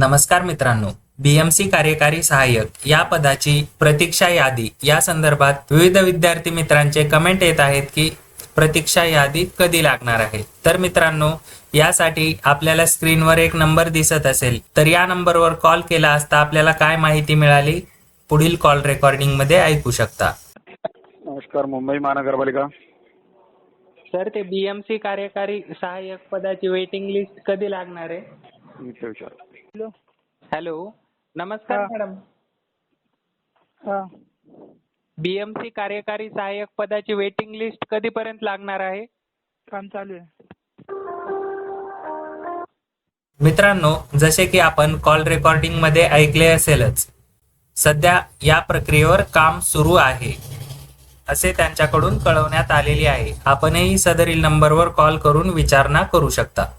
नमस्कार मित्रांनो बीएमसी कार्यकारी सहाय्यक या पदाची प्रतीक्षा यादी या संदर्भात विविध विद्यार्थी मित्रांचे कमेंट येत आहेत की प्रतीक्षा यादी कधी लागणार आहे? तर मित्रांनो यासाठी आपल्याला स्क्रीनवर एक नंबर दिसत असेल तर या नंबरवर कॉल केला असता आपल्याला काय माहिती मिळाली? पुढील कॉल रेकॉर्डिंगमध्ये ऐकू शकता. नमस्कार मुंबई महानगरपालिका. सर ते बीएमसी कार्यकारी सहाय्यक पदाची वेटिंग लिस्ट कधी लागणार आहे? हॅलो. नमस्कार हा. मॅडम. हा. बीएमसी कार्यकारी सहाय्यक पदाची वेटिंग लिस्ट कधीपर्यंत लागणार आहे? काम चालू आहे. मित्रांनो जसे की आपण कॉल रेकॉर्डिंगमध्ये ऐकले असेलच सध्या या प्रक्रियेवर काम सुरू आहे. असे त्यांच्याकडून कळवण्यात आलेले आहे. आपणही सदरील नंबरवर कॉल करून विचारणा करू शकता.